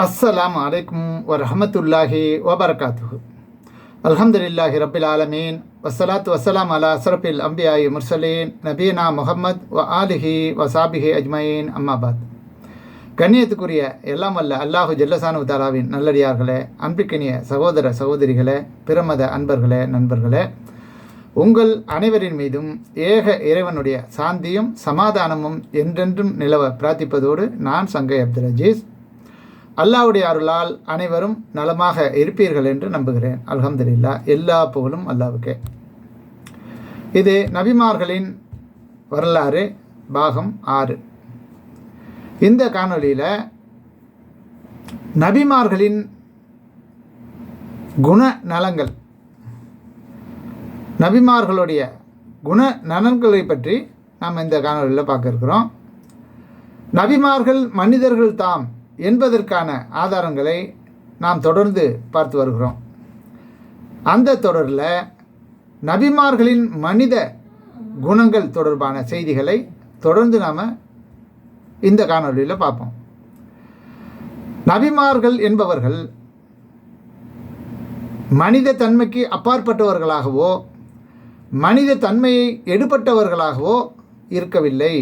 அஸ்ஸலாம் அலைக்கும் வரஹமத்துல்லாஹி வபரகாத்துஹு அல்ஹம்துலில்லாஹி ரபில் ஆலமீன் வஸ்ஸலாத்து வஸ்ஸலாம் அலா அஸ்ரஃபில் அம்பியாயி முர்சலீன் நபீனா முஹம்மத் வ ஆலிஹி வசாபிஹி அஜ்மயின் அம்மாபாத் கண்ணியத்துக்குரிய எல்லாம் அல்ல அல்லாஹு ஜல்லசானு தாலாவின் நல்லடியார்களே அன்பிக்கினிய சகோதர சகோதரிகளே பிரமத அன்பர்களே நண்பர்களே உங்கள் அனைவரின் மீதும் ஏக இறைவனுடைய சாந்தியும் சமாதானமும் என்றென்றும் நிலவ பிரார்த்திப்பதோடு நான் சங்கை அப்துல் அஜீஸ். அல்லாவுடைய அருளால் அனைவரும் நலமாக இருப்பீர்கள் என்று நம்புகிறேன். அல்ஹம்துலில்லா எல்லா புகழும் அல்லாவுக்கே. இது நபிமார்களின் வரலாறு பாகம் ஆறு. இந்த காணொளியில் நபிமார்களின் குண நலங்கள் நபிமார்களுடைய குண நலன்களை பற்றி நாம் இந்த காணொலியில் பார்க்க இருக்கிறோம். நபிமார்கள் மனிதர்கள் தாம் என்பதற்கான ஆதாரங்களை நாம் தொடர்ந்து பார்த்து வருகிறோம். அந்த தொடரில் நபிமார்களின் மனித குணங்கள் தொடர்பான செய்திகளை தொடர்ந்து நாம் இந்த காணொலியில் பார்ப்போம். நபிமார்கள் என்பவர்கள் மனித தன்மைக்கு அப்பாற்பட்டவர்களாகவோ மனித தன்மையை எடுபட்டவர்களாகவோ இருக்கவில்லை.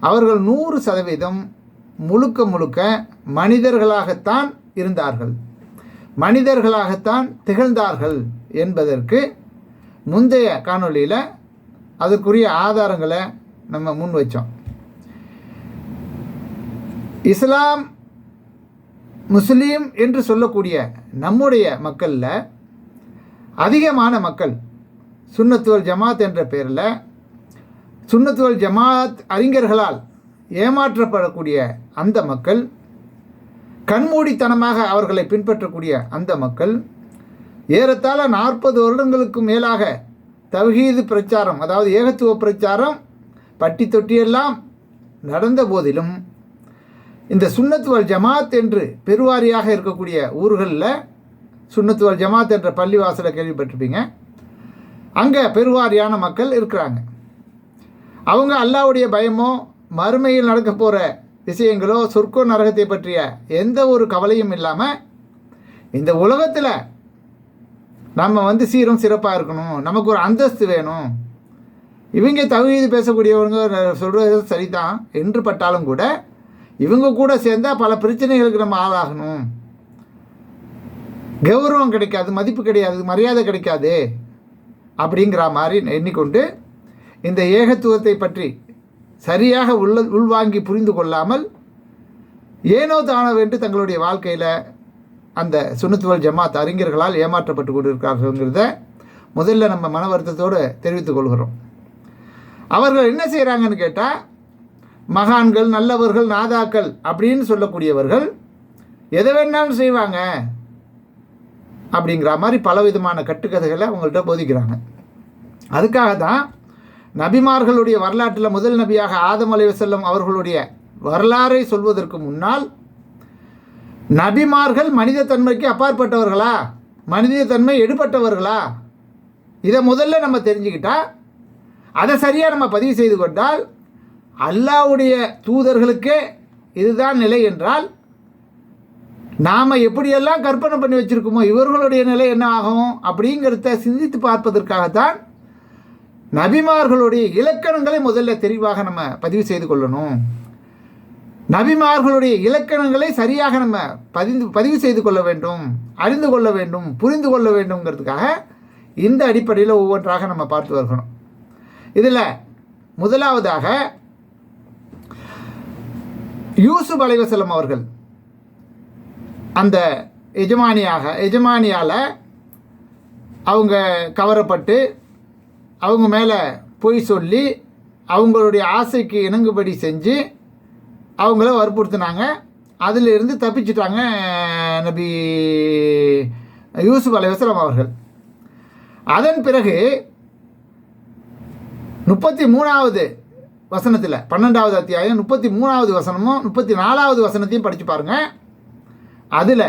அவர்கள் நூறு சதவீதம் முழுக்க முழுக்க மனிதர்களாகத்தான் இருந்தார்கள். மனிதர்களாகத்தான் திகழ்ந்தார்கள் என்பதற்கு முந்தைய காணொளியில் அதற்குரிய ஆதாரங்களை நம்ம முன் வச்சோம். இஸ்லாம் முஸ்லீம் என்று சொல்லக்கூடிய நம்முடைய மக்களில் அதிகமான மக்கள் சுன்னத்துவல் ஜமாத் என்ற பெயரில் சுண்ணத்துவல் ஜமாத் அறிஞர்களால் ஏமாற்றப்படக்கூடிய அந்த மக்கள் கண்மூடித்தனமாக அவர்களை பின்பற்றக்கூடிய அந்த மக்கள் ஏறத்தாழ நாற்பது வருடங்களுக்கு மேலாக தவஹீது பிரச்சாரம் அதாவது ஏகத்துவ பிரச்சாரம் பட்டி தொட்டியெல்லாம் நடந்த போதிலும் இந்த சுண்ணத்துவல் ஜமாத் என்று பெருவாரியாக இருக்கக்கூடிய ஊர்களில் சுண்ணத்துவல் ஜமாத் என்ற பள்ளிவாசலை கேள்விப்பட்டிருப்பீங்க அங்கே பெருவாரியான மக்கள் இருக்கிறாங்க. அவங்க அல்லாவுடைய பயமோ மறுமையில் நடக்க போகிற விஷயங்களோ சொர்க்கோ நரகத்தை பற்றிய எந்த ஒரு கவலையும் இல்லாமல் இந்த உலகத்தில் நம்ம வந்து சீரும் சிறப்பாக இருக்கணும். நமக்கு ஒரு அந்தஸ்து வேணும். இவங்க தகுதி பேசக்கூடியவங்க சொல்கிறது சரிதான். என்று பட்டாலும் கூட இவங்க கூட சேர்ந்தால் பல பிரச்சனைகளுக்கு நம்ம ஆளாகணும். கௌரவம் கிடைக்காது மதிப்பு கிடையாது மரியாதை கிடைக்காது அப்படிங்கிற மாதிரி எண்ணிக்கொண்டு இந்த ஏகத்துவத்தை பற்றி சரியாக உள்ள உள்வாங்கி புரிந்து கொள்ளாமல் ஏனோ தானவென்று தங்களுடைய வாழ்க்கையில் அந்த சுனத்துவல் ஜமாத் அறிஞர்களால் ஏமாற்றப்பட்டு கொண்டிருக்கிறார்கள்ங்கிறத முதல்ல நம்ம மன வருத்தத்தோடு தெரிவித்துக் கொள்கிறோம். அவர்கள் என்ன செய்கிறாங்கன்னு கேட்டால் மகான்கள் நல்லவர்கள் நாதாக்கள் அப்படின்னு சொல்லக்கூடியவர்கள் எதை வேணாலும் செய்வாங்க அப்படிங்கிற மாதிரி பலவிதமான கட்டுக்கதைகளை அவங்கள்ட்ட போதிக்கிறாங்க. அதுக்காக தான் நபிமார்களுடைய வரலாற்றில் முதல் நபியாக ஆதம் அலைவசல்லம் அவர்களுடைய வரலாறை சொல்வதற்கு முன்னால் நபிமார்கள் மனித தன்மைக்கு அப்பாற்பட்டவர்களா? மனித தன்மை எடுபட்டவர்களா? இதை முதல்ல நம்ம தெரிஞ்சுக்கிட்டா அதை சரியாக நம்ம பதிவு செய்து கொண்டால் அல்லாவுடைய தூதர்களுக்கே இதுதான் நிலை என்றால் நாம் எப்படியெல்லாம் கற்பனை பண்ணி வச்சுருக்கோமோ இவர்களுடைய நிலை என்ன ஆகும் அப்படிங்கிறத சிந்தித்து பார்ப்பதற்காகத்தான் நபிமார்களுடைய இலக்கணங்களை முதல்ல தெளிவாக நம்ம பதிவு செய்து கொள்ளணும். நபிமார்களுடைய இலக்கணங்களை சரியாக நம்ம பதிந்து பதிவு செய்து கொள்ள வேண்டும் அறிந்து கொள்ள வேண்டும் புரிந்து கொள்ள வேண்டும்ங்கிறதுக்காக இந்த அடிப்படையில் ஒவ்வொன்றாக நம்ம பார்த்து வருகிறோம் இதில் முதலாவதாக யூசுப் அலைவசலம் அவர்கள் அந்த எஜமானியாக எஜமானியால் அவங்க கவரப்பட்டு அவங்க மேலே பொய் சொல்லி அவங்களுடைய ஆசைக்கு இணங்குபடி செஞ்சு அவங்கள வற்புறுத்தினாங்க. அதிலிருந்து தப்பிச்சிட்டாங்க நபி யூசுப் அலைவசலம் அவர்கள். அதன் பிறகு முப்பத்தி மூணாவது வசனத்தில் பன்னெண்டாவது அத்தியாயம் முப்பத்தி மூணாவது வசனமும் முப்பத்தி நாலாவது வசனத்தையும் படித்து பாருங்கள் அதில்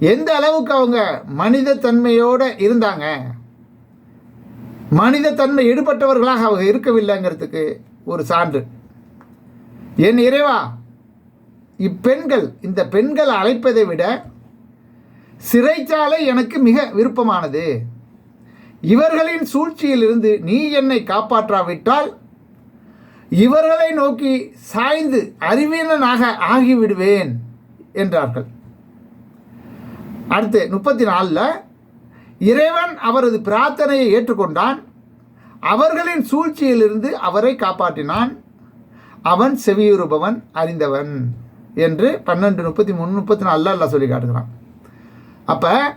எந்த அளவுக்கு அவங்க மனித தன்மையோடு இருந்தாங்க மனித தன்மை ஈடுபட்டவர்களாக அவங்க இருக்கவில்லைங்கிறதுக்கு ஒரு சான்று. என் இறைவா இப்பெண்கள் இந்த பெண்கள் அழைப்பதை விட சிறைச்சாலை எனக்கு மிக விருப்பமானது. இவர்களின் சூழ்ச்சியிலிருந்து நீ என்னை காப்பாற்றாவிட்டால் இவர்களை நோக்கி சாய்ந்து அறிவீனனாக ஆகிவிடுவேன் என்றார்கள். அடுத்து முப்பத்தி நாலில் இறைவன் அவரது பிரார்த்தனையை ஏற்றுக்கொண்டான். அவர்களின் சூழ்ச்சியிலிருந்து அவரை காப்பாற்றினான். அவன் செவியுறுபவன் அறிந்தவன் என்று பன்னெண்டு முப்பத்தி மூணு முப்பத்தி நாலில் அல்லா சொல்லி காட்டுகிறான். அப்போ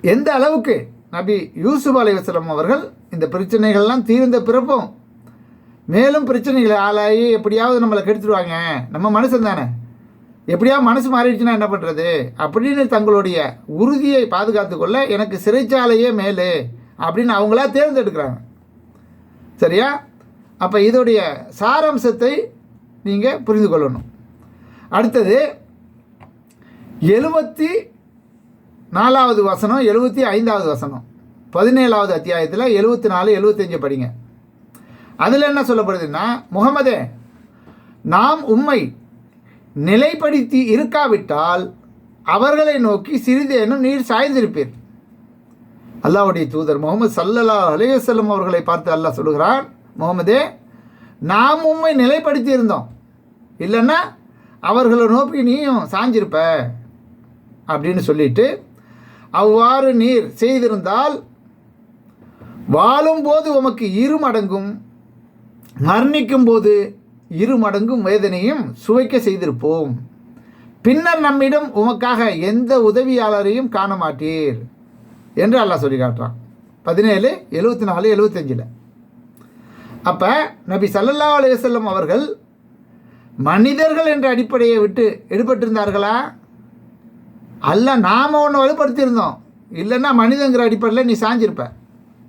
எந்த அளவுக்கு நபி யூசுப் அலைவசலம் அவர்கள் இந்த பிரச்சனைகள்லாம் தீர்ந்த பிறப்பும் மேலும் பிரச்சனைகளை ஆளாகி எப்படியாவது நம்மளை கெடுத்துடுவாங்க நம்ம மனுஷன் தானே. எப்படியா மனசு மாறிடுச்சுன்னா என்ன பண்ணுறது அப்படின்னு தங்களுடைய உறுதியை பாதுகாத்து கொள்ள எனக்கு சிறைச்சாலையே மேலே அப்படின்னு அவங்களா தேர்ந்தெடுக்கிறாங்க. சரியா? அப்போ இதோடைய சாராம்சத்தை நீங்கள் புரிந்து கொள்ளணும். அடுத்தது எழுபத்தி நாலாவது வசனம் எழுபத்தி ஐந்தாவது வசனம். பதினேழாவது அத்தியாயத்தில் எழுபத்தி நாலு எழுபத்தஞ்சு படிங்க. அதில் என்ன சொல்லப்படுதுன்னா முகமதே நாம் உண்மை நிலைப்படுத்தி இருக்காவிட்டால் அவர்களை நோக்கி சிறிதேனும் நீர் சாய்ந்திருப்பீர். அல்லாவுடைய தூதர் முகமது சல்லல்லா அலைவசல்லம் அவர்களை பார்த்து அல்லாஹ் சொல்லுகிறான் முகமதே நாம் உண்மை நிலைப்படுத்தி இருந்தோம். இல்லைன்னா அவர்களை நோக்கி நீயும் சாஞ்சிருப்ப அப்படின்னு சொல்லிட்டு அவ்வாறு நீர் செய்திருந்தால் வாழும்போது உமக்கு இரு மடங்கும் மரணிக்கும் போது இரு மடங்கும் வேதனையும் சுவைக்க செய்திருப்போம். பின்னர் நம்மிடம் உமக்காக எந்த உதவியாளரையும் காண மாட்டீர் என்று அல்லாஹ் சொல்லி காட்டுறான். பதினேழு எழுபத்தி நாலு எழுபத்தஞ்சில் அப்போ நபி சல்லல்லா அலையம் அவர்கள் மனிதர்கள் என்ற அடிப்படையை விட்டு எடுபட்டிருந்தார்களா? அல்ல நாம் ஒன்று வலுப்படுத்தியிருந்தோம். இல்லைன்னா மனிதங்கிற அடிப்படையில் நீ சாஞ்சிருப்ப.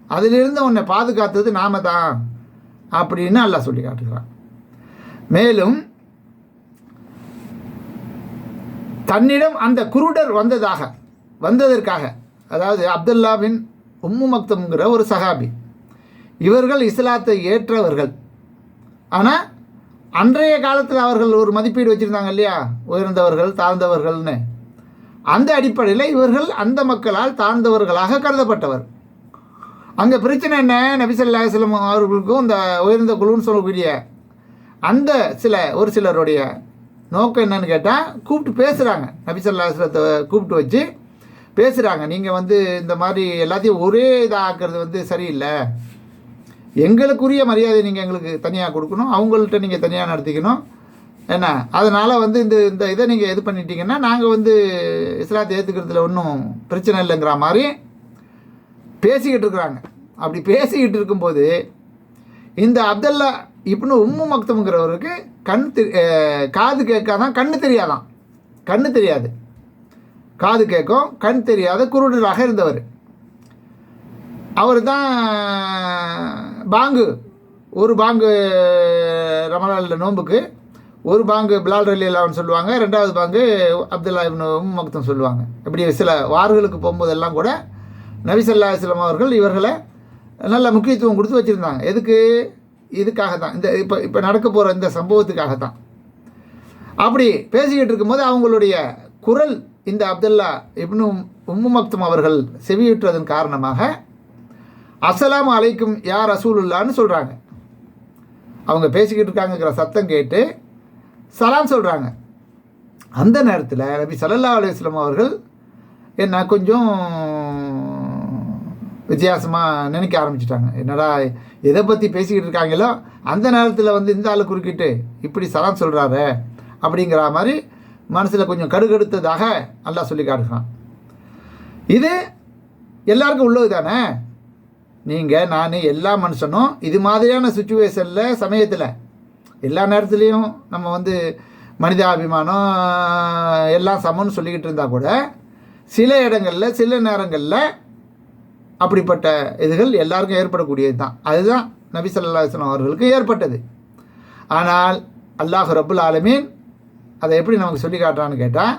அதிலிருந்து உன்னை பாதுகாத்தது நாம தான் அப்படின்னு அல்லாஹ் சொல்லி காட்டுகிறான். மேலும் தன்னிடம் அந்த குருடர் வந்ததாக வந்ததற்காக அதாவது அப்துல்லாவின் உம்மு மக்தம்ங்கிற ஒரு சகாபி இவர்கள் இஸ்லாத்தை ஏற்றவர்கள். ஆனால் அன்றைய காலத்தில் அவர்கள் ஒரு மதிப்பீடு வச்சுருந்தாங்க இல்லையா? உயர்ந்தவர்கள் தாழ்ந்தவர்கள்னு. அந்த அடிப்படையில் இவர்கள் அந்த மக்களால் தாழ்ந்தவர்களாக கருதப்பட்டவர். அங்கே பிரச்சனை என்ன? நபிசல்லாஸ்லம் அவர்களுக்கும் இந்த உயர்ந்த குழுன்னு சொல்லக்கூடிய அந்த சில ஒரு சிலருடைய நோக்கம் என்னன்னு கேட்டால் கூப்பிட்டு பேசுகிறாங்க நபிசல்லாஸ்லத்தை கூப்பிட்டு வச்சு பேசுகிறாங்க நீங்கள் வந்து இந்த மாதிரி எல்லாத்தையும் ஒரே இதாக்குறது வந்து சரியில்லை. எங்களுக்குரிய மரியாதை நீங்கள் எங்களுக்கு தனியாக கொடுக்கணும். அவங்கள்ட்ட நீங்கள் தனியாக நடத்திக்கணும். என்ன? அதனால் வந்து இந்த இந்த இதை நீங்கள் இது பண்ணிட்டீங்கன்னா நாங்கள் வந்து இஸ்லாத்தை ஏற்றுக்கிறதுல ஒன்றும் பிரச்சனை இல்லைங்கிற மாதிரி பேசிக்கிட்டு இருக்கிறாங்க. அப்படி பேசிக்கிட்டு இருக்கும்போது இந்த அப்தல்லா இப்படின்னு உம்மு மக்தமுங்கிறவருக்கு கண் தெரி காது கேட்காதான் கண்ணு தெரியாதான். கண்ணு தெரியாது. காது கேட்கும் கண் தெரியாத குருடராக இருந்தவர். அவர் தான் பாங்கு. ஒரு பாங்கு ரமலானில் நோன்புக்கு ஒரு பாங்கு பிலால் ரலி அல்லான்னு சொல்லுவாங்க ரெண்டாவது பாங்கு அப்துல்லா இப்னு மக்தம் சொல்லுவாங்க. இப்படி சில வார்களுக்கு போகும்போதெல்லாம் கூட நபிசல்லா இஸ்லாம் அவர்கள் இவர்களை நல்ல முக்கியத்துவம் கொடுத்து வச்சுருந்தாங்க. எதுக்கு? இதுக்காக தான் இந்த இப்போ இப்போ நடக்க போகிற இந்த சம்பவத்துக்காக தான் அப்படி பேசிக்கிட்டு இருக்கும்போது அவங்களுடைய குரல் இந்த அப்துல்லா இப்னு உம்மு மக்தும் அவர்கள் செவியுற்றதன் காரணமாக அஸ்ஸலாமு அலைக்கும் யார் ரசூலுல்லான்னு சொல்கிறாங்க அவங்க பேசிக்கிட்டு இருக்காங்கங்கிற சத்தம் கேட்டு சலாம் சொல்கிறாங்க அந்த நேரத்தில் நபி சல்லல்லா அலுவலாம் அவர்கள் என்ன கொஞ்சம் வித்தியாசமாக நினைக்க ஆரம்பிச்சிட்டாங்க. என்னடா எதை பற்றி பேசிக்கிட்டு இருக்காங்களோ அந்த நேரத்தில் வந்து இந்த ஆள் குறுக்கிட்டு இப்படி சலாம் சொல்கிறாரு அப்படிங்கிற மாதிரி மனசில் கொஞ்சம் கடுகெடுத்ததாக நல்லா சொல்லி காட்டுறான் இது எல்லாருக்கும் உள்ளது தானே? நீங்கள் நான் எல்லா மனுஷனும் இது மாதிரியான சுச்சுவேஷனில் சமயத்தில் எல்லா நேரத்துலேயும் நம்ம வந்து மனிதாபிமானம் எல்லாம் சமம்னு சொல்லிக்கிட்டு இருந்தால் கூட சில இடங்களில் சில நேரங்களில் அப்படிப்பட்ட இதுகள் எல்லாருக்கும் ஏற்படக்கூடியது தான். அதுதான் நபி ஸல்லல்லாஹு அவர்களுக்கு ஏற்பட்டது. ஆனால் அல்லாஹ் ரபுல் ஆலமீன் அதை எப்படி நமக்கு சொல்லி காட்டுறான்னு கேட்டால்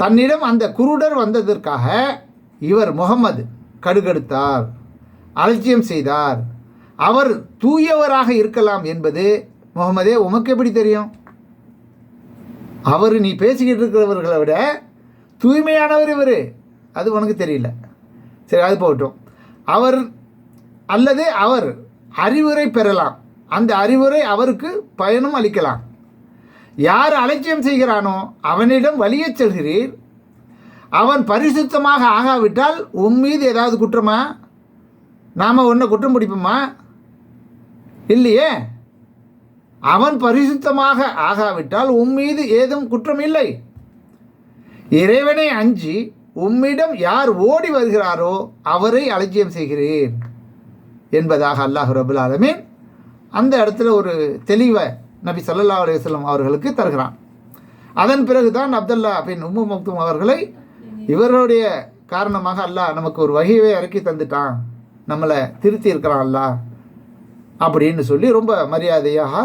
தன்னிடம் அந்த குருடர் வந்ததற்காக இவர் முகமது கடுகெடுத்தார் அலட்சியம் செய்தார். அவர் தூயவராக இருக்கலாம் என்பது முகமதே உமக்கு எப்படி தெரியும்? அவர் நீ பேசிக்கிட்டு இருக்கிறவர்களை விட தூய்மையானவர் இவர். அது உனக்கு தெரியல. சரி அது போகட்டும். அவர் அல்லது அவர் அறிவுரை பெறலாம். அந்த அறிவுரை அவருக்கு பயனும் அளிக்கலாம். யார் அலட்சியம் செய்கிறானோ அவனிடம் வழியச் செல்கிறீர். அவன் பரிசுத்தமாக ஆகாவிட்டால் உன் மீது ஏதாவது குற்றமா? நாம் ஒன்றை குற்றம் பிடிப்போமா? இல்லையே. அவன் பரிசுத்தமாக ஆகாவிட்டால் உன் மீது ஏதும் குற்றம் இல்லை. இறைவனை அஞ்சி உம்மிடம் யார் ஓடி வருகிறாரோ அவரை அலட்சியம் செய்கிறேன் என்பதாக அல்லாஹ் ரபுல் ஆலமீன் அந்த இடத்துல ஒரு தெளிவை நபி ஸல்லல்லாஹு அலுவலம் அவர்களுக்கு தருகிறான். அதன் பிறகு தான் அப்துல்லா பின் உம்மு மக்தும் அவர்களை இவர்களுடைய காரணமாக அல்லாஹ் நமக்கு ஒரு வகையை இறக்கி தந்துட்டான். நம்மளை திருத்தி இருக்கிறான் அல்லாஹ் அப்படின்னு சொல்லி ரொம்ப மரியாதையாக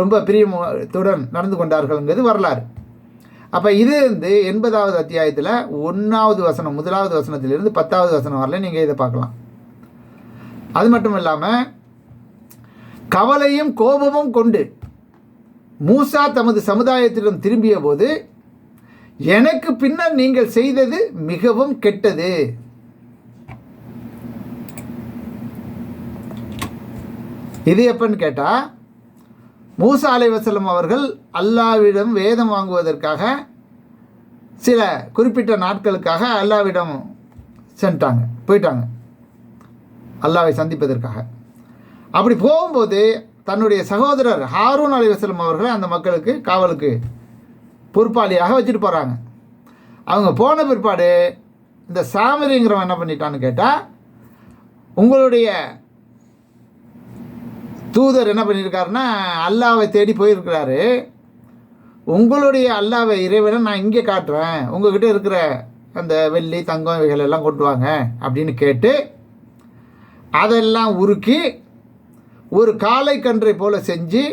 ரொம்ப பிரியத்துடன் நடந்து கொண்டார்கள்ங்கிறது வரலாறு. அப்போ இது வந்து எண்பதாவது அத்தியாயத்தில் ஒன்றாவது வசனம் முதலாவது வசனத்திலிருந்து பத்தாவது வசனம் வரல நீங்கள் இதை பார்க்கலாம். அது மட்டும் இல்லாமல் கவலையும் கோபமும் கொண்டு மூசா தமது சமுதாயத்திடம் திரும்பிய போது எனக்கு பின்னர் நீங்கள் செய்தது மிகவும் கெட்டது. இது எப்பன்னு கேட்டால் மூசா அலைவசலம் அவர்கள் அல்லாவிடம் வேதம் வாங்குவதற்காக சில குறிப்பிட்ட நாட்களுக்காக அல்லாவிடம் சென்றாங்க போயிட்டாங்க. அல்லாவை சந்திப்பதற்காக. அப்படி போகும்போது தன்னுடைய சகோதரர் ஹாரூன் அலைவசலம் அவர்களை அந்த மக்களுக்கு காவலுக்கு பொறுப்பாளியாக வச்சுட்டு போகிறாங்க அவங்க போன பிற்பாடு இந்த சாமரிங்கிறவன் என்ன பண்ணிட்டான்னு கேட்டால் உங்களுடைய தூதர் என்ன பண்ணியிருக்காருன்னா அல்லாவை தேடி போயிருக்கிறாரு. உங்களுடைய அல்லாவை இறைவனை நான் இங்கே காட்டுறேன். உங்ககிட்ட இருக்கிற அந்த வெள்ளி தங்கம் இவைகள் எல்லாம் கொண்டு வாங்க அப்படின்னு கேட்டு அதெல்லாம் உருக்கி ஒரு காளைக்கன்றை போல செஞ்சு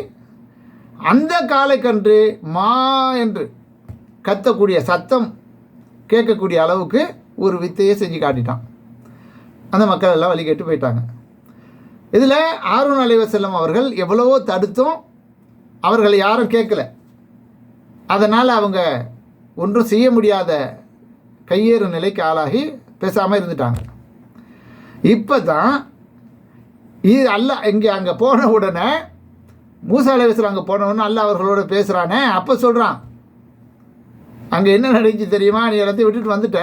அந்த காளைக்கன்று மா என்று கத்தக்கூடிய சத்தம் கேட்கக்கூடிய அளவுக்கு ஒரு வித்தையை செஞ்சு காட்டிட்டான். அந்த மக்கள் எல்லாம் வழி கேட்டு போயிட்டாங்க. இதில் ஆர்வன் அலைவசல்லம் அவர்கள் எவ்வளவோ தடுத்தும் அவர்களை யாரும் கேட்கல. அதனால் அவங்க ஒன்றும் செய்ய முடியாத கையேறு நிலைக்கு ஆளாகி பேசாமல் இருந்துட்டாங்க. இப்போ தான் இது அல்ல இங்கே அங்கே போன உடனே மூசா அலைவசல் அங்கே போன உடனே அல்ல அவர்களோட பேசுகிறானே அப்போ சொல்கிறான். அங்கே என்ன நடந்துச்சு தெரியுமா? நீ எல்லாத்தையும் விட்டுட்டு வந்துட்ட.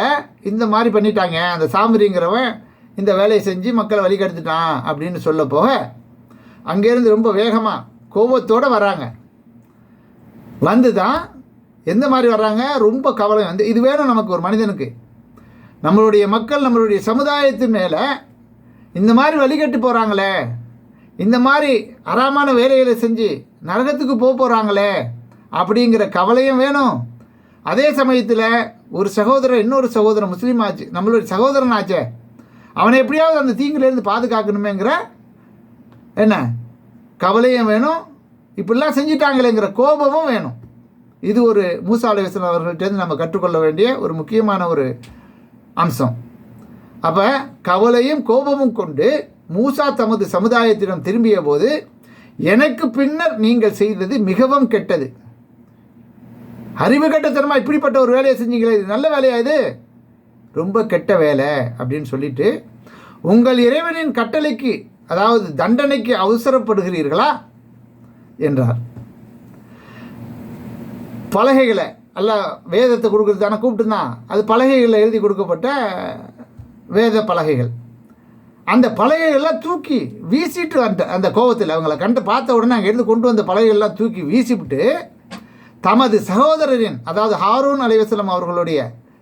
இந்த மாதிரி பண்ணிட்டாங்க. அந்த சாமரிங்கிறவன் இந்த வேலையை செஞ்சு மக்களை வழிகெடுத்துட்டான் அப்படின்னு சொல்ல போக அங்கேருந்து ரொம்ப வேகமாக கோபத்தோடு வராங்க. வந்து தான் எந்த மாதிரி வர்றாங்க? ரொம்ப கவலை வந்து இது வேணும் நமக்கு ஒரு மனிதனுக்கு. நம்மளுடைய மக்கள் நம்மளுடைய சமுதாயத்து மேலே இந்த மாதிரி வழிகட்டு போகிறாங்களே இந்த மாதிரி அறாமான வேலைகளை செஞ்சு நரகத்துக்கு போக போகிறாங்களே அப்படிங்கிற கவலையும் வேணும். அதே சமயத்தில் ஒரு சகோதரர் இன்னொரு சகோதரன் முஸ்லீம் ஆச்சு நம்மளுடைய சகோதரன் ஆச்சே அவனை எப்படியாவது அந்த தீங்குலேருந்து பாதுகாக்கணுமேங்கிற என்ன? கவலையும் வேணும். இப்படிலாம் செஞ்சிட்டாங்களேங்கிற கோபமும் வேணும். இது ஒரு மூசா அலைவசன் அவர்கள்ட்டேருந்து நம்ம கற்றுக்கொள்ள வேண்டிய ஒரு முக்கியமான ஒரு அம்சம். அப்போ கவலையும் கோபமும் கொண்டு மூசா தமது சமுதாயத்திடம் திரும்பிய போது எனக்கு பின்னர் நீங்கள் செய்தது மிகவும் கெட்டது. அறிவு கட்டத்தனமாக இப்படிப்பட்ட ஒரு வேலையை செஞ்சீங்களே இது நல்ல வேலையா இது? ரொம்ப கெட்ட வேலை அப்படின்னு சொல்லிட்டு உங்கள் இறைவனின் கட்டளைக்கு அதாவது தண்டனைக்கு அவசரப்படுகிறீர்களா? என்றார். பலகைகளை அல்ல வேதத்தை கொடுக்குறது தானே கூப்பிட்டுருந்தான் அது பலகைகளில் எழுதி கொடுக்கப்பட்ட வேத பலகைகள். அந்த பலகைகள்லாம் தூக்கி வீசிட்டு அந்த அந்த கோபத்தில் அவங்கள கண்டு பார்த்த உடனே அங்கே இருந்து கொண்டு வந்த பலகைகள்லாம் தூக்கி வீசிவிட்டு தமது சகோதரரின் அதாவது ஹாரூன் அலைவசலம் அவர்களுடைய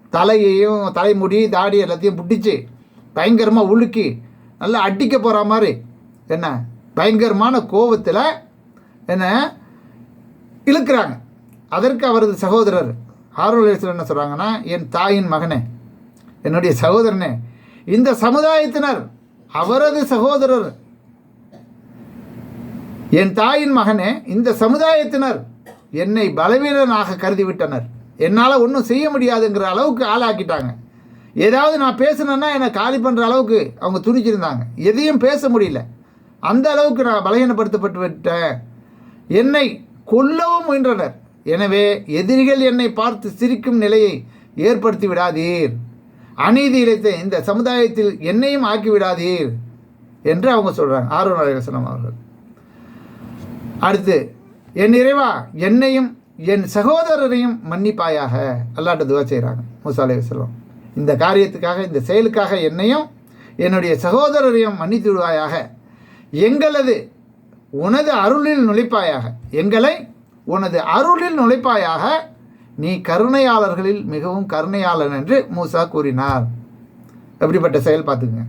தலையையும் தலைமுடி தாடி எல்லாத்தையும் பிடிச்சி பயங்கரமாக உலுக்கி நல்லா அடிக்க போகிற மாதிரி. என்ன? பயங்கரமான கோபத்தில் என்ன? இழுக்கிறாங்க. அதற்கு அவரது சகோதரர் ஹாரூன் என்ன சொல்கிறாங்கன்னா என் தாயின் மகனே என்னுடைய சகோதரனே இந்த சமுதாயத்தினர் அவரது சகோதரர். என் தாயின் மகனே இந்த சமுதாயத்தினர் என்னை பலவீனனாக கருதிவிட்டனர். என்னால் ஒன்றும் செய்ய முடியாதுங்கிற அளவுக்கு ஆளாக்கிட்டாங்க. ஏதாவது நான் பேசுனேன்னா என்னை காலி பண்ணுற அளவுக்கு அவங்க துணிச்சிருந்தாங்க எதையும் பேச முடியல. அந்த அளவுக்கு நான் பலகீனப்படுத்தப்பட்டு விட்டேன். என்னை கொல்லவும் முயன்றனர். எனவே எதிரிகள் என்னை பார்த்து சிரிக்கும் நிலையை ஏற்படுத்தி விடாதீர். அநீதி இழைத்த இந்த சமுதாயத்தில் என்னையும் ஆக்கி விடாதீர் என்று அவங்க சொல்கிறாங்க ஆர்வம் அலைவசனம் அவர்கள் அடுத்து என் இறைவா என்னையும் என் சகோதரரையும் மன்னிப்பாயாக அல்லாட்ட துவா செய்கிறாங்க மூசா செல்வம் இந்த காரியத்துக்காக இந்த செயலுக்காக என்னையும் என்னுடைய சகோதரரையும் மன்னித்து விடுவாயாக. எங்களது உனது அருளில் நுழைப்பாயாக. எங்களை உனது அருளில் நுழைப்பாயாக. நீ கருணையாளர்களில் மிகவும் கருணையாளன் என்று மூசா கூறினார். எப்படிப்பட்ட செயல் பார்த்துக்குங்க.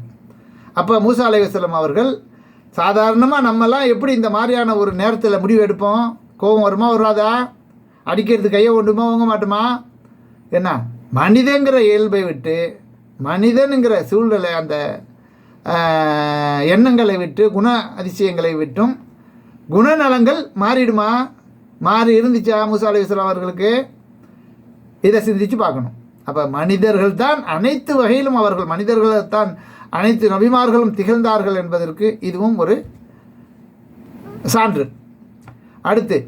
அப்போ மூசா அலைவசலம் அவர்கள் சாதாரணமாக நம்மலாம் எப்படி இந்த மாதிரியான ஒரு நேரத்தில் முடிவு எடுப்போம்? கோபம் வருமா வராதா? அடிக்கிறது கையை ஒன்றுமா வாங்க மாட்டோமா? என்ன? மனிதங்கிற இயல்பை விட்டு மனிதனுங்கிற சூழ்நிலை அந்த எண்ணங்களை விட்டு குண அதிசயங்களை விட்டும் குணநலங்கள் மாறிடுமா? மாறி இருந்துச்சா மூசா அலிஸ்லாம் அவர்களுக்கு? இதை சிந்திச்சு பார்க்கணும். அப்போ மனிதர்கள் தான் அனைத்து வகையிலும் அவர்கள் மனிதர்கள் தான் அனைத்து நபிமார்களும் திகழ்ந்தார்கள் என்பதற்கு இதுவும் ஒரு சான்று. அடுத்து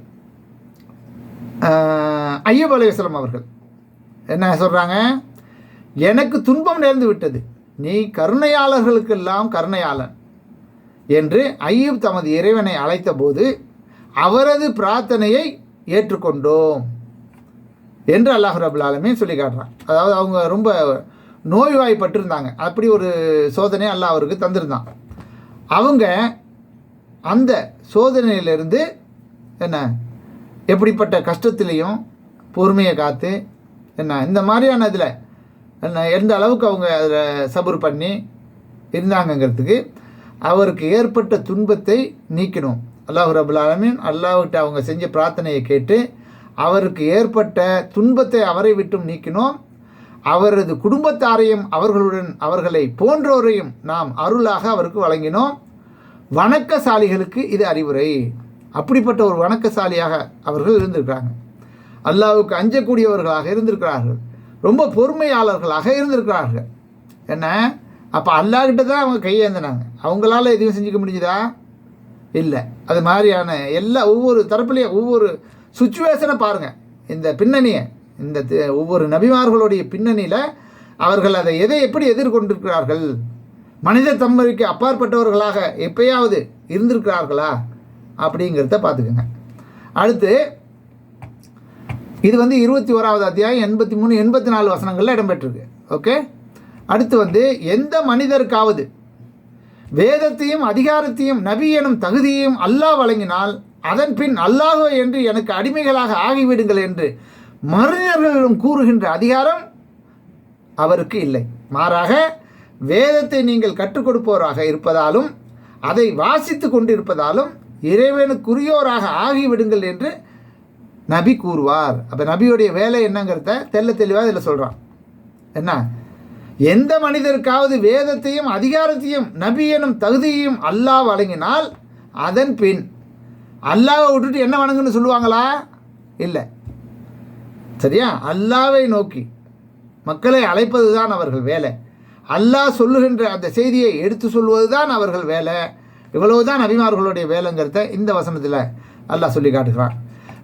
ஐயப் அலைவசலம் அவர்கள். என்ன சொல்கிறாங்க எனக்கு துன்பம் நேர்ந்து விட்டது. நீ கருணையாளர்களுக்கெல்லாம் கருணையாளன் என்று ஐயூப் தமது இறைவனை அழைத்த போது அவரது பிரார்த்தனையை ஏற்றுக்கொண்டோம் என்று அல்லாஹ் ரபுல் ஆலமே சொல்லி காட்டுறான். அதாவது அவங்க ரொம்ப நோய்வாய்ப்பட்டிருந்தாங்க. அப்படி ஒரு சோதனை அல்லாஹ் அவருக்கு தந்திருந்தான். அவங்க அந்த சோதனையிலிருந்து என்ன? எப்படிப்பட்ட கஷ்டத்துலேயும் பொறுமையை காத்து என்ன இந்த மாதிரியான இதில் என்ன எந்த அளவுக்கு அவங்க அதில் சபர் பண்ணி இருந்தாங்கங்கிறதுக்கு அவருக்கு ஏற்பட்ட துன்பத்தை நீக்கணும். அல்லாஹ் ரபுல் ஆலமீன் அல்லாஹ்கிட்ட அவங்க செஞ்ச பிரார்த்தனையை கேட்டு அவருக்கு ஏற்பட்ட துன்பத்தை அவரை விட்டும் நீக்கினோம். அவரது குடும்பத்தாரையும் அவர்களுடன் அவர்களை போன்றோரையும் நாம் அருளாக அவருக்கு வழங்கினோம். வணக்கசாலிகளுக்கு இது அறிவுரை. அப்படிப்பட்ட ஒரு வணக்கசாலியாக அவர்கள் இருந்திருக்கிறாங்க. அல்லாவுக்கு அஞ்சக்கூடியவர்களாக இருந்திருக்கிறார்கள். ரொம்ப பொறுமையாளர்களாக இருந்திருக்கிறார்கள். என்ன? அப்போ அல்லாஹ்கிட்ட தான் அவங்க கையேந்தினாங்க. அவங்களால எதுவும் செஞ்சுக்க முடிஞ்சுதா? இல்லை. அது மாதிரியான எல்லா ஒவ்வொரு தரப்புலையும் ஒவ்வொரு சுச்சுவேஷனை பாருங்கள் இந்த பின்னணியை இந்த ஒவ்வொரு நபிமார்களுடைய பின்னணியில் அவர்கள் அதை எதை எப்படி எதிர்கொண்டிருக்கிறார்கள்? மனித தன்மைக்கு அப்பாற்பட்டவர்களாக எப்பயாவது இருந்திருக்கிறார்களா? அப்படிங்கிறத பார்த்துக்குங்க. அடுத்து இது வந்து இருபத்தி ஓராவது அத்தியாயம் எண்பத்தி மூணு எண்பத்தி நாலு வசனங்களில் இடம்பெற்றிருக்கு. ஓகே? அடுத்து வந்து எந்த மனிதருக்காவது வேதத்தையும் அதிகாரத்தையும் நபி எனும் தகுதியையும் அல்லாஹ் வழங்கினால் அதன் பின் அல்லாஹோ என்று எனக்கு அடிமைகளாக ஆகிவிடுங்கள் என்று மறுஞர்களிடம் கூறுகின்ற அதிகாரம் அவருக்கு இல்லை. மாறாக வேதத்தை நீங்கள் கற்றுக் கொடுப்போராக இருப்பதாலும் அதை வாசித்து கொண்டிருப்பதாலும் இறைவனுக்குரியோராக ஆகிவிடுங்கள் என்று நபி கூறுவார். அப்போ நபியுடைய வேலை என்னங்கிறத தெல்ல தெளிவாக இதில் சொல்கிறான் என்ன? எந்த மனிதருக்காவது வேதத்தையும் அதிகாரத்தையும் நபி எனும் தகுதியையும் அல்லாஹ் வழங்கினால் அதன் பின் அல்லாவை விட்டுட்டு என்ன வணங்குன்னு சொல்லுவாங்களா? இல்லை. சரியா? அல்லாவை நோக்கி மக்களை அழைப்பது தான் அவர்கள் வேலை. அல்லாஹ் சொல்லுகின்ற அந்த செய்தியை எடுத்து சொல்வது தான் அவர்கள் வேலை. இவ்வளவு தான் நபிமார்களுடைய வேலைங்கிறத இந்த வசனத்தில் அல்லாஹ் சொல்லி காட்டுகிறான்.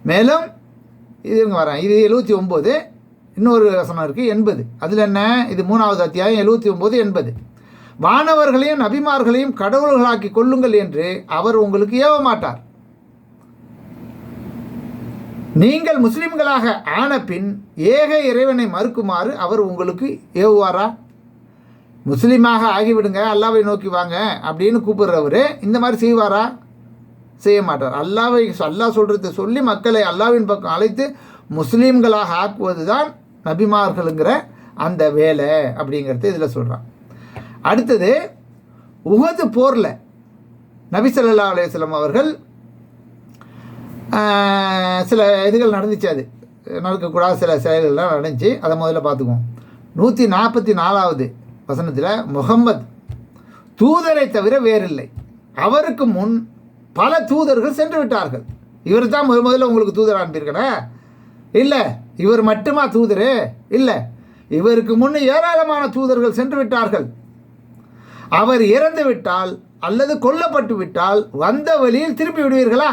மேலும் இதுங்க வரேன் இது எழுபத்தி ஒம்பது இன்னொரு வசனம் இருக்குது எண்பது. அதில் என்ன? இது மூணாவது அத்தியாயம் எழுபத்தி ஒம்பது எண்பது. வானவர்களையும் நபிமார்களையும் கடவுள்களாக்கி கொள்ளுங்கள் என்று அவர் உங்களுக்கு ஏவ மாட்டார் நீங்கள் முஸ்லிம்களாக ஆன பின் ஏக இறைவனை மறுக்குமாறு அவர் உங்களுக்கு ஏவுவாரா? முஸ்லீமாக ஆகிவிடுங்க அல்லாவை நோக்கி வாங்க அப்படின்னு கூப்பிடுறவர் இந்த மாதிரி செய்வாரா? செய்ய மாட்டார். அல்லாவை அல்லாஹ் சொல்கிறத சொல்லி மக்களை அல்லாவின் பக்கம் அழைத்து முஸ்லீம்களாக ஆக்குவது தான் நபிமார்களுங்கிற அந்த வேலை அப்படிங்கிறத இதில் சொல்கிறான் அடுத்தது உகது போரில் நபி ஸல்லல்லாஹு அலைஹி அவர்கள் சில இதுகள் நடந்துச்சு அது. நடக்கக்கூடாத சில செயல்கள்லாம் நடந்துச்சு. அதை முதல்ல பார்த்துக்குவோம். நூற்றி நாற்பத்தி நாலாவது வசனத்தில் முகம்மது தூதரை தவிர வேறில்லை. அவருக்கு முன் பல தூதர்கள் சென்று விட்டார்கள். இவர் தான் முத முதல்ல உங்களுக்கு தூதர் அனுப்பியிருக்கனே இல்லை இவர் மட்டுமா தூதரு? இல்லை இவருக்கு முன் ஏராளமான தூதர்கள் சென்று விட்டார்கள். அவர் இறந்து விட்டால் அல்லது கொல்லப்பட்டு விட்டால் வந்த வழியில் திரும்பி விடுவீர்களா?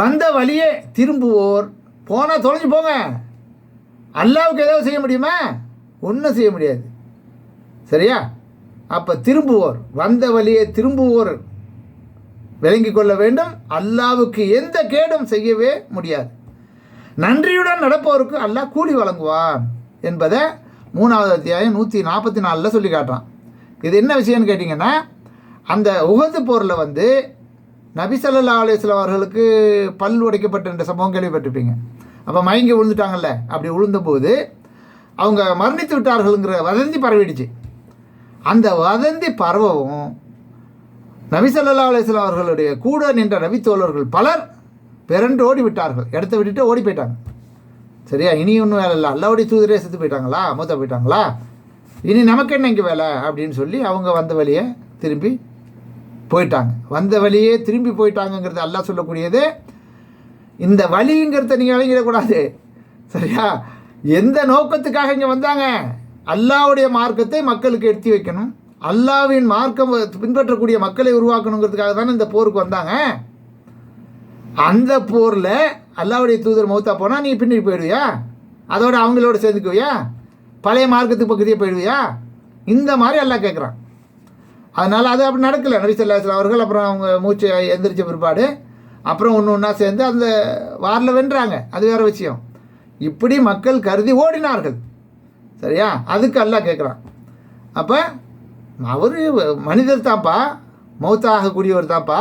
வந்த வழியே திரும்புவோர் போனால் தொலைஞ்சு போங்க. அல்லாவுக்கு ஏதாவது செய்ய முடியுமா? ஒன்றும் செய்ய முடியாது. சரியா? அப்போ திரும்புவோர் வந்த வழியே திரும்புவோர். விளங்கி கொள்ள வேண்டும். அல்லாவுக்கு எந்த கேடும் செய்யவே முடியாது. நன்றியுடன் நடப்பவருக்கு அல்லாஹ் கூலி வழங்குவான் என்பதை மூணாவது அத்தியாயம் நூற்றி நாற்பத்தி நாலில் சொல்லி காட்டுறான். இது என்ன விஷயம்னு கேட்டிங்கன்னா அந்த உகது போரில் வந்து நபிசல்லா ஸல்லல்லாஹு அவர்களுக்கு பல் உடைக்கப்பட்ட சம்பவம் கேள்விப்பட்டிருப்பீங்க. அப்போ மயங்கி விழுந்துட்டாங்கல்ல அப்படி விழுந்தபோது அவங்க மரணித்து விட்டார்கள்ங்கிற வதந்தி பரவிடுச்சு. அந்த வதந்தி பரவவும் நபி ஸல்லல்லாஹு அவர்களுடைய கூட நின்ற நபித்தோழர்கள் பலர் பிறண்டு ஓடி விட்டார்கள் இடத்த விட்டுட்டு ஓடி போயிட்டாங்க. சரியா? இனி ஒன்றும் வேலை இல்லை. அல்லாவுடைய தூதரே செத்து போயிட்டாங்களா? மூத்த போயிட்டாங்களா? இனி நமக்கு என்ன இங்கே வேலை? அப்படின்னு சொல்லி அவங்க வந்த வழியே திரும்பி போயிட்டாங்க. வந்த வழியே திரும்பி போயிட்டாங்கங்கிறது எல்லாம் சொல்லக்கூடியது. இந்த வழிங்கிறத நீங்கள் விளங்கிடக்கூடாது. சரியா? எந்த நோக்கத்துக்காக இங்கே வந்தாங்க? அல்லாவுடைய மார்க்கத்தை மக்களுக்கு எடுத்து வைக்கணும். அல்லாவின் மார்க்கம் பின்பற்றக்கூடிய மக்களை உருவாக்கணுங்கிறதுக்காக தானே இந்த போருக்கு வந்தாங்க. அந்த போரில் அல்லாவுடைய தூதர் மௌத்தா போனால் நீ பின்னாடி போயிடுவியா? அதோட அவங்களோட சேர்ந்துக்குவியா? பழைய மார்க்கத்துக்கு பக்கத்தையே போயிடுவியா? இந்த மாதிரி எல்லாம் கேட்குறான் அதனால் அது அப்படி நடக்கலை. நபி ஸல்லல்லாஹு அவர்கள் அப்புறம் அவங்க மூச்சு எந்திரிச்ச பிற்பாடு அப்புறம் ஒன்று ஒன்றா சேர்ந்து அந்த வாரில் வென்றாங்க. அது வேறு விஷயம். இப்படி மக்கள் கருதி ஓடினார்கள். சரியா? அதுக்கு அல்லாஹ் கேட்குறான் அப்போ அவர் மனிதர் தான்ப்பா மௌத்தாகக்கூடியவர் தான்ப்பா.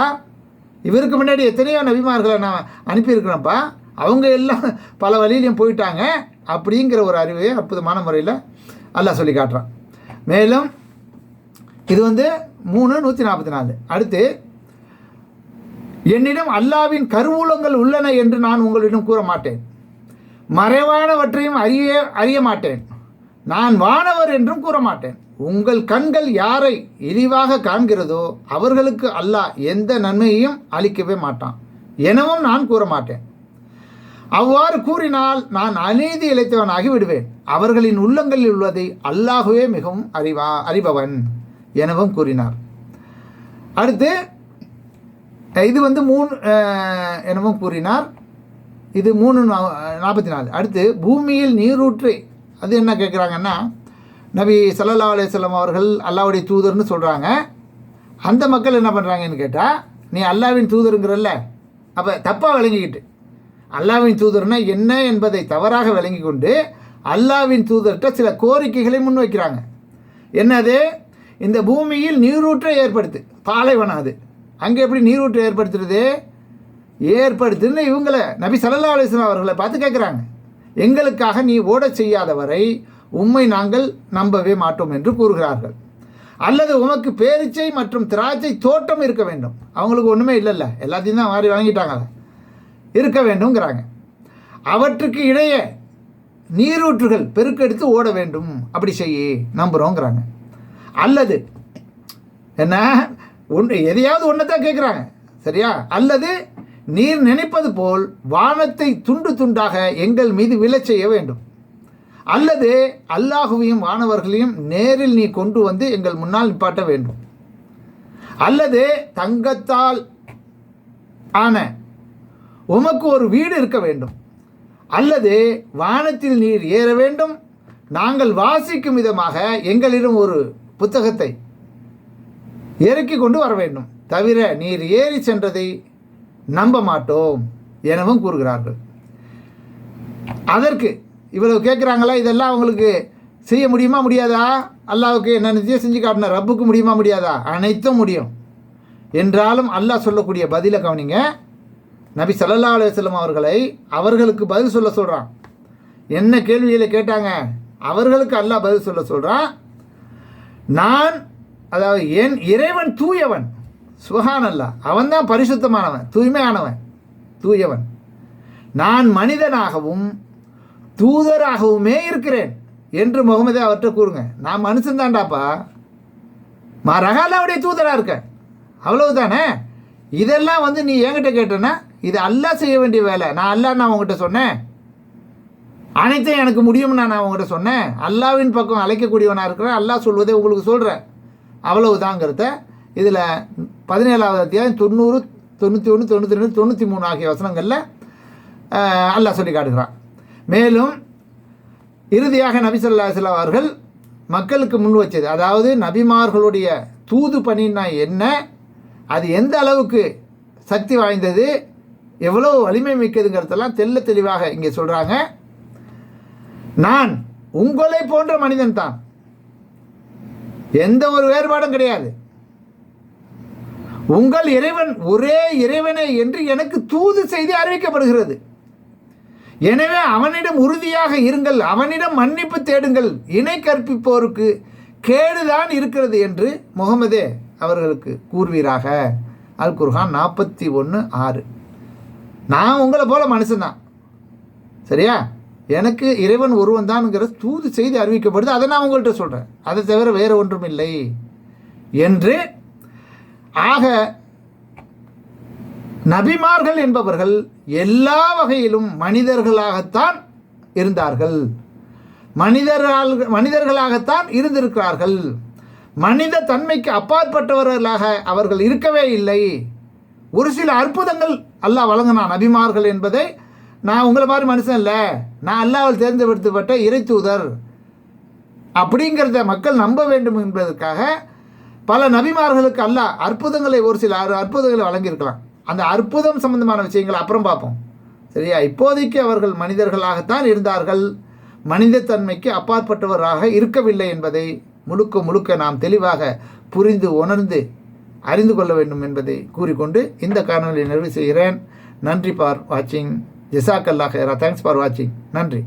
இவருக்கு முன்னாடி எத்தனையோ நபிமார்களை நான் அனுப்பியிருக்கிறேன்ப்பா. அவங்க எல்லாம் பல வழியிலையும் போயிட்டாங்க. அப்படிங்கிற ஒரு அறிவை அற்புதமான முறையில் அல்லாஹ் சொல்லி காட்டுறான். மேலும் இது வந்து மூணு நூற்றி நாற்பத்தி நாலு. அடுத்து என்னிடம் அல்லாவின் கருவூலங்கள் உள்ளன என்று நான் உங்களிடம் கூற மாட்டேன் மறைவானவற்றையும் அறிய அறிய மாட்டேன் நான் வானவர் என்றும் கூற மாட்டேன் உங்கள் கண்கள் யாரை இழிவாக காண்கிறதோ அவர்களுக்கு அல்லாஹ் எந்த நன்மையையும் அளிக்கவே மாட்டான். எனவும் நான் கூற மாட்டேன் அவ்வாறு கூறினால் நான் அநீதி இழைத்தவனாகி விடுவேன். அவர்களின் உள்ளங்களில் உள்ளதை அல்லாஹுவே மிகவும் அறிவா அறிபவன் எனவும் கூறினார். அடுத்து இது வந்து மூணு எனவும் கூறினார். இது மூணு நாற்பத்தி நாலு. அடுத்து பூமியில் நீரூற்று அது என்ன கேட்குறாங்கன்னா நபி சல்லா அலுவலம் அவர்கள் அல்லாவுடைய தூதர்னு சொல்கிறாங்க அந்த மக்கள் என்ன பண்ணுறாங்கன்னு கேட்டால் நீ அல்லாவின் தூதருங்கிறல்ல அப்போ தப்பாக விளங்கிக்கிட்டு. அல்லாவின் தூதர்னா என்ன என்பதை தவறாக விளங்கி கொண்டு அல்லாவின் தூதர்கிட்ட சில கோரிக்கைகளை முன்வைக்கிறாங்க. என்னது? இந்த பூமியில் நீரூற்றை ஏற்படுத்து. பாலைவனம் அது. அங்கே எப்படி நீரூற்றை ஏற்படுத்துறது? ஏற்படுத்துன்னு இவங்களை நபி சல்லா அலைஹி அவர்களை பார்த்து கேட்குறாங்க எங்களுக்காக நீ ஓடச் செய்யாத வரை உம்மை நாங்கள் நம்பவே மாட்டோம் என்று கூறுகிறார்கள். அல்லது உமக்கு பேரிச்சை மற்றும் திராட்சை தோட்டம் இருக்க வேண்டும். அவங்களுக்கு ஒன்றுமே இல்லைல்ல. எல்லாத்தையும் தான் மாறி வாங்கிட்டாங்களே இருக்க வேண்டும்ங்கிறாங்க. அவற்றுக்கு இடையே நீரூற்றுகள் பெருக்கெடுத்து ஓட வேண்டும். அப்படி செய்ய நம்புகிறோங்கிறாங்க அல்லது என்ன? ஒன்று எதையாவது ஒன்று தான் கேட்குறாங்க சரியா? அல்லது நீர் நினைப்பது போல் வானத்தை துண்டு துண்டாக எங்கள் மீது விழச் செய்ய வேண்டும். அல்லது அல்லாஹுவையும் வானவர்களையும் நேரில் நீ கொண்டு வந்து எங்கள் முன்னால் நிப்பாட்ட வேண்டும். அல்லது தங்கத்தால் ஆன உமக்கு ஒரு வீடு இருக்க வேண்டும். அல்லது வானத்தில் நீர் ஏற வேண்டும். நாங்கள் வாசிக்கும் விதமாக எங்களிடம் ஒரு புத்தகத்தை இறக்கி கொண்டு வர வேண்டும். தவிர நீர் ஏறி சென்றதை நம்ப மாட்டோம் எனவும் கூறுகிறார்கள். அதற்கு இவ்வளவு கேட்குறாங்களா? இதெல்லாம் அவங்களுக்கு செய்ய முடியுமா முடியாதா? அல்லாவுக்கு என்ன நிச்சயம் செஞ்சு காட்டின ரப்புக்கு முடியுமா முடியாதா? அனைத்தும் முடியும். என்றாலும் அல்லாஹ் சொல்லக்கூடிய பதிலை கவனிங்க. நபி சல்லா அலுவலம் அவர்களை அவர்களுக்கு பதில் சொல்ல சொல்கிறான் என்ன கேள்விகளை கேட்டாங்க? அவர்களுக்கு அல்லாஹ் பதில் சொல்ல சொல்கிறான் நான் அதாவது என் இறைவன் தூயவன். சுகான் அல்லா அவன் தான் பரிசுத்தமானவன் தூய்மையானவன் தூயவன். நான் மனிதனாகவும் தூதராகவுமே இருக்கிறேன் என்று முகமதே அவர்கிட்ட கூறுங்க. நான் மனுஷன் தான்டாப்பா. மாறாக அல்லாவுடைய தூதராக இருக்க. அவ்வளவுதானே? இதெல்லாம் வந்து நீ என்கிட்ட கேட்டேன்னா இது அல்லாஹ் செய்ய வேண்டிய வேலை. நான் அல்லாஹ் நான் உங்ககிட்ட சொன்னேன். அனைத்தும் எனக்கு முடியும்னு நான் உங்ககிட்ட சொன்னேன். அல்லாவின் பக்கம் அழைக்கக்கூடியவனாக இருக்கிறேன். அல்லாஹ் சொல்வதை உங்களுக்கு சொல்கிறேன் அவ்வளவுதாங்கிறத இதில் பதினேழாவது அத்தியாயம் தொண்ணூறு தொண்ணூற்றி ஒன்று தொண்ணூற்றி ரெண்டு தொண்ணூற்றி மூணு ஆகிய வசனங்களில் அல்லாஹ் சொல்லி காட்டுகிறான். மேலும் இறுதியாக நபி ஸல்லல்லாஹு அலைஹி அவர்கள் மக்களுக்கு முன் வச்சது அதாவது நபிமார்களுடைய தூது பணின்னா என்ன அது எந்த அளவுக்கு சக்தி வாய்ந்தது எவ்வளோ வலிமை மிக்கதுங்கிறதெல்லாம் தெள்ள தெளிவாக இங்கே சொல்கிறாங்க நான் உங்களை போன்ற மனிதன் தான். எந்த ஒரு வேறுபாடும் கிடையாது. உங்கள் இறைவன் ஒரே இறைவனே என்று எனக்கு தூது செய்தி அறிவிக்கப்படுகிறது. எனவே அவனிடம் உறுதியாக இருங்கள் அவனிடம் மன்னிப்பு தேடுங்கள் இணை கற்பிப்போருக்கு கேடுதான் இருக்கிறது என்று முகமதே அவர்களுக்கு கூறுவீராக. அல் குர்ஹான் நாற்பத்தி ஒன்று ஆறு. நான் உங்களை போல மனுஷன்தான். சரியா? எனக்கு இறைவன் ஒருவன் தான்ங்கிற தூது செய்தி அறிவிக்கப்படுது அதை நான் உங்கள்கிட்ட சொல்கிறேன் அதை தவிர வேறு ஒன்றும் இல்லை என்று ஆக நபிமார்கள் என்பவர்கள் எல்லா வகையிலும் மனிதர்களாகத்தான் இருந்தார்கள். மனிதரால் மனிதர்களாகத்தான் இருந்திருக்கிறார்கள். மனித தன்மைக்கு அப்பாற்பட்டவர்களாக அவர்கள் இருக்கவே இல்லை. ஒரு சில அற்புதங்கள் அல்லாஹ் வழங்கினான் நபிமார்கள் என்பதை. நான் உங்களை மாதிரி மனுஷன் இல்லை. நான் அல்லாஹ்வால் தேர்ந்தெடுக்கப்பட்ட இறை தூதர். அப்படிங்கிறத மக்கள் நம்ப வேண்டும் என்பதற்காக பல நபிமார்களுக்கு அல்ல அற்புதங்களை ஒரு சில அற்புதங்களை வழங்கியிருக்கலாம். அந்த அற்புதம் சம்பந்தமான விஷயங்களை அப்புறம் பார்ப்போம். சரியா? இப்போதைக்கு அவர்கள் மனிதர்களாகத்தான் இருந்தார்கள். மனிதத்தன்மைக்கு அப்பாற்பட்டவராக இருக்கவில்லை என்பதை முழுக்க முழுக்க நாம் தெளிவாக புரிந்து உணர்ந்து அறிந்து கொள்ள வேண்டும் என்பதை கூறிக்கொண்டு இந்த காணொலியை நிறைவு செய்கிறேன். நன்றி ஃபார் வாட்சிங். ஜிசாக் அல்லா தேங்க்ஸ் ஃபார் வாட்சிங். நன்றி.